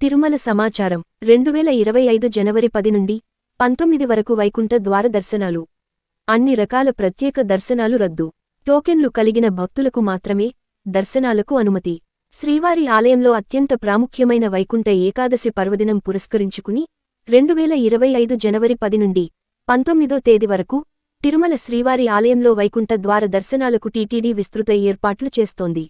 తిరుమల సమాచారం. రెండు వేల ఇరవై ఐదు జనవరి పది నుండి పంతొమ్మిది వరకు వైకుంఠ ద్వార దర్శనాలు. అన్ని రకాల ప్రత్యేక దర్శనాలు రద్దు. టోకెన్లు కలిగిన భక్తులకు మాత్రమే దర్శనాలకు అనుమతి. శ్రీవారి ఆలయంలో అత్యంత ప్రాముఖ్యమైన వైకుంఠ ఏకాదశి పర్వదినం పురస్కరించుకుని రెండు వేల ఇరవై ఐదు జనవరి పది నుండి పంతొమ్మిదో తేదీ వరకు తిరుమల శ్రీవారి ఆలయంలో వైకుంఠ ద్వార దర్శనాలకు టీటీడీ విస్తృత ఏర్పాట్లు చేస్తోంది.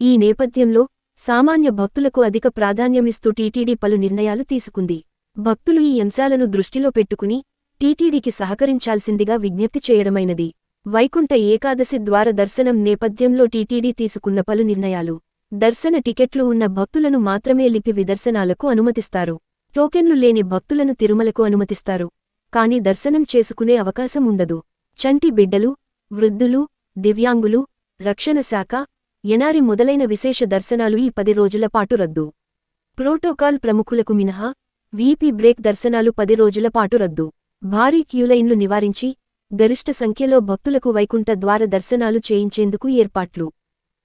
ఈ నేపథ్యంలో సామాన్య భక్తులకు అధిక ప్రాధాన్యమిస్తూ టీటీడీ పలు నిర్ణయాలు తీసుకుంది. భక్తులు ఈ అంశాలను దృష్టిలో పెట్టుకుని టీటీడీకి సహకరించాల్సిందిగా విజ్ఞప్తి చేయడమైనది. వైకుంఠ ఏకాదశి ద్వార దర్శనం నేపథ్యంలో టీటీడీ తీసుకున్న పలు నిర్ణయాలు. దర్శన టికెట్లు ఉన్న భక్తులను మాత్రమే లిపి విదర్శనాలకు అనుమతిస్తారు. టోకెన్లు లేని భక్తులను తిరుమలకు అనుమతిస్తారు. కాని దర్శనం చేసుకునే అవకాశం ఉండదు. చంటి బిడ్డలు వృద్ధులు దివ్యాంగులు రక్షణ శాఖ ఎనారి మొదలైన విశేష దర్శనాలు ఈ పది రోజుల పాటు రద్దు. ప్రోటోకాల్ ప్రముఖులకు మినహా వీపీ బ్రేక్ దర్శనాలు పది రోజుల పాటు రద్దు. భారీ క్యూలైన్లు నివారించి గరిష్ట సంఖ్యలో భక్తులకు వైకుంఠ ద్వార దర్శనాలు చేయించేందుకు ఏర్పాట్లు.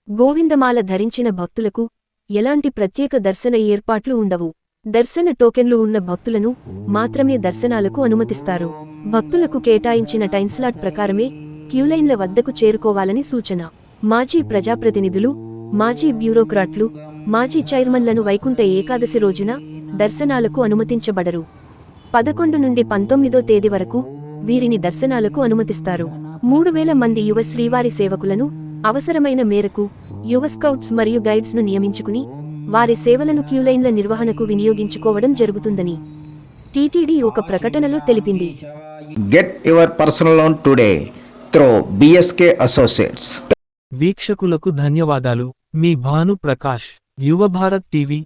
గోవిందమాల ధరించిన భక్తులకు ఎలాంటి ప్రత్యేక దర్శన ఏర్పాట్లు ఉండవు. దర్శన టోకెన్లు ఉన్న భక్తులను మాత్రమే దర్శనాలకు అనుమతిస్తారు. భక్తులకు కేటాయించిన టైంస్లాట్ ప్రకారమే క్యూలైన్ల వద్దకు చేరుకోవాలని సూచన. మాజీ ప్రజాప్రతినిధులు మాజీ బ్యూరోక్రాట్లు మాజీ చైర్మన్లను వైకుంఠ ఏకాదశి రోజున దర్శనాలకు అనుమతించబడరు. పదకొండు నుండి పంతొమ్మిదో తేదీ వరకు వీరిని దర్శనాలకు అనుమతిస్తారు. మూడు వేల మంది యువ శ్రీవారి సేవకులను అవసరమైన మేరకు యువ స్కౌట్స్ మరియు గైడ్స్ను నియమించుకుని వారి సేవలను క్యూలైన్ల నిర్వహణకు వినియోగించుకోవడం జరుగుతుందని టీటీడీ ఒక ప్రకటనలో తెలిపింది. Get your personal loan today through BSK associates వీక్షకులకు ధన్యవాదాలు. మీ భాను ప్రకాష్ యువ భారత్ టీవీ